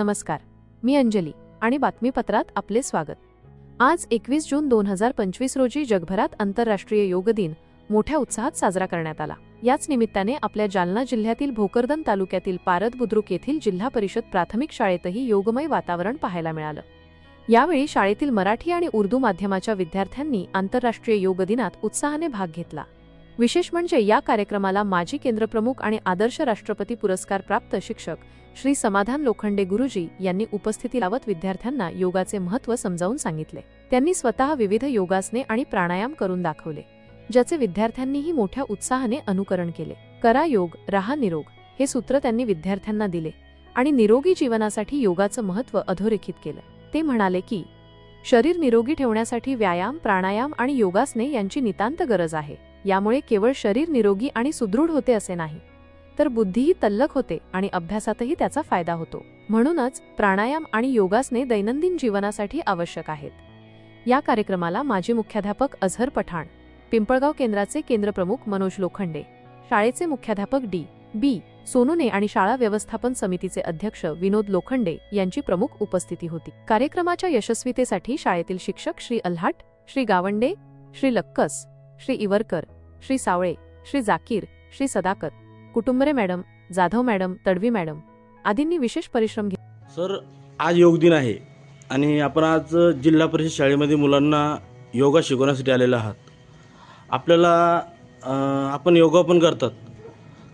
नमस्कार. मी अंजली आणि बातमीपत्रात आपले स्वागत. आज एकवीस जून दोन हजार पंचवीस रोजी जगभरात आंतरराष्ट्रीय योग दिन मोठ्या उत्साहात साजरा करण्यात आला. याच निमित्ताने आपल्या जालना जिल्ह्यातील भोकरदन तालुक्यातील पारद बुद्रुक येथील जिल्हा परिषद प्राथमिक शाळेतही योगमय वातावरण पाहायला मिळालं. यावेळी शाळेतील मराठी आणि उर्दू माध्यमाच्या विद्यार्थ्यांनी आंतरराष्ट्रीय योग दिनात उत्साहाने भाग घेतला. विशेष म्हणजे या कार्यक्रमाला माजी केंद्रप्रमुख आणि आदर्श राष्ट्रपती पुरस्कार प्राप्त शिक्षक श्री समाधान लोखंडे गुरुजी यांनी उपस्थिती लावत विद्यार्थ्यांना योगाचे महत्त्व समजावून सांगितले. त्यांनी स्वतः विविध योगासने आणि प्राणायाम करून दाखवले ज्याचे विद्यार्थ्यांनीही मोठ्या उत्साहाने अनुकरण केले. करा योग राहा निरोग हे सूत्र त्यांनी विद्यार्थ्यांना दिले आणि निरोगी जीवनासाठी योगाचं महत्त्व अधोरेखित केलं. ते म्हणाले की शरीर निरोगी ठेवण्यासाठी व्यायाम प्राणायाम आणि योगासने यांची नितांत गरज आहे. यामुळे केवळ शरीर निरोगी आणि सुदृढ होते असे नाही तर बुद्धीही तल्लख होते आणि अभ्यासातही त्याचा फायदा होतो. म्हणूनच प्राणायाम आणि योगासने दैनंदिन जीवनासाठी आवश्यक आहेत. या कार्यक्रमाला माजी मुख्याध्यापक अझहर पठाण पिंपळगाव केंद्राचे केंद्रप्रमुख मनोज लोखंडे शाळेचे मुख्याध्यापक डी बी सोनूने आणि शाळा व्यवस्थापन समितीचे अध्यक्ष विनोद लोखंडे यांची प्रमुख उपस्थिती होती. कार्यक्रमाच्या यशस्वीतेसाठी शाळेतील शिक्षक Shri Alhat Shri Gawande Shri Lakkas Shri Iwarkar Shri Sawale Shri Zakir Shri Sadakar Kutumbare madam Jadhav madam Tadvi madam आदींनी विशेष परिश्रम घेतले सर आज योग दिन आहे आणि आपण आज जिल्हा परिषद शाळेमध्ये मुलांना योगा शिकवण्यासाठी आलेलो आहात. आपल्याला अं, आपण योगा पण करतात.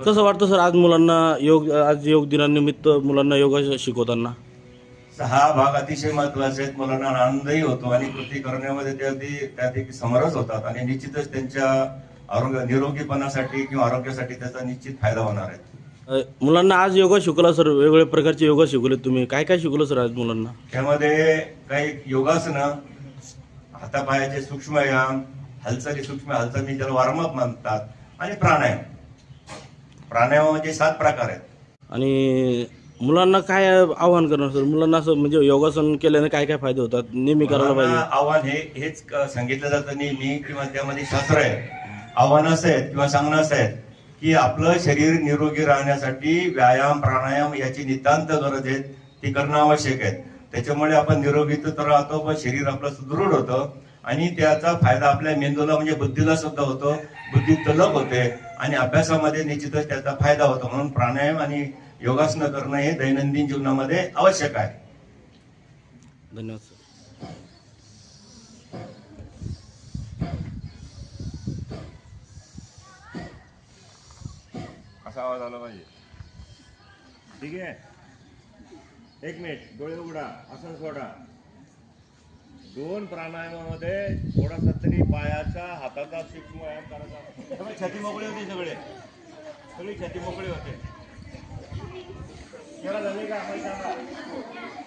कसं वाटतं सर आज मुलांना योग आज योग दिनानिमित्त मुलांना योगा शिकवताना? हा भाग अतिशय महत्त्वाचे आहेत मुलांना आनंदही होतो आणि कृती करण्यामध्ये ते अगदी त्यापैकी समरस होतात आणि निश्चितच त्यांच्या आरोग्य निरोगीपणासाठी किंवा आरोग्यासाठी त्याचा निश्चित फायदा होणार आहे. मुलांना आज योगा शिकवला सर. वेगवेगळ्या प्रकारचे योगा शिकवले तुम्ही. काय काय शिकवलं सर आज मुलांना? त्यामध्ये काही योगासनं हातापायाचे सूक्ष्म व्यायाम हालचाली सूक्ष्म हालचाली ज्याला वॉर्मअप म्हणतात आणि प्राणायाम. प्राणायामामध्ये सात प्रकार आहेत. आणि मुलांना काय आव्हान करणार सर? मुलांना असं म्हणजे योगासन केल्याने काय काय फायदे होतात? नेहमी करायला मुलांना पाहिजे. आव्हान हे हेच क- सांगितलं जातं. नेहमी किंवा त्यामध्ये शास्त्र आहे. आव्हान असं आहेत किंवा सांगणं असं आहे की आपलं शरीर निरोगी राहण्यासाठी व्यायाम प्राणायाम याची नितांत गरज आहे. ती करणं आवश्यक आहे. त्याच्यामुळे आपण निरोगी तर राहतो पण शरीर आपलं सुदृढ होतं आणि त्याचा फायदा आपल्या मेंदूला म्हणजे बुद्धीला सुद्धा होतो. बुद्धी तलक होते आणि अभ्यासामध्ये निश्चितच त्याचा फायदा होतो. म्हणून प्राणायाम आणि योगासनं करणं हे दैनंदिन जीवनामध्ये आवश्यक आहे. धन्यवाद सर. असा आवाज आला पाहिजे? ठीक आहे. एक मिनिट डोळे उघडा आसन सोडा. दोन प्राणायामामध्ये थोडासा तरी पायाचा हाताचा सूक्ष्म व्यायाम करायचा. त्यामुळे छाती मोकळी होते सगळे. सगळी छाती मोकळी होते. 你们的那个回家了。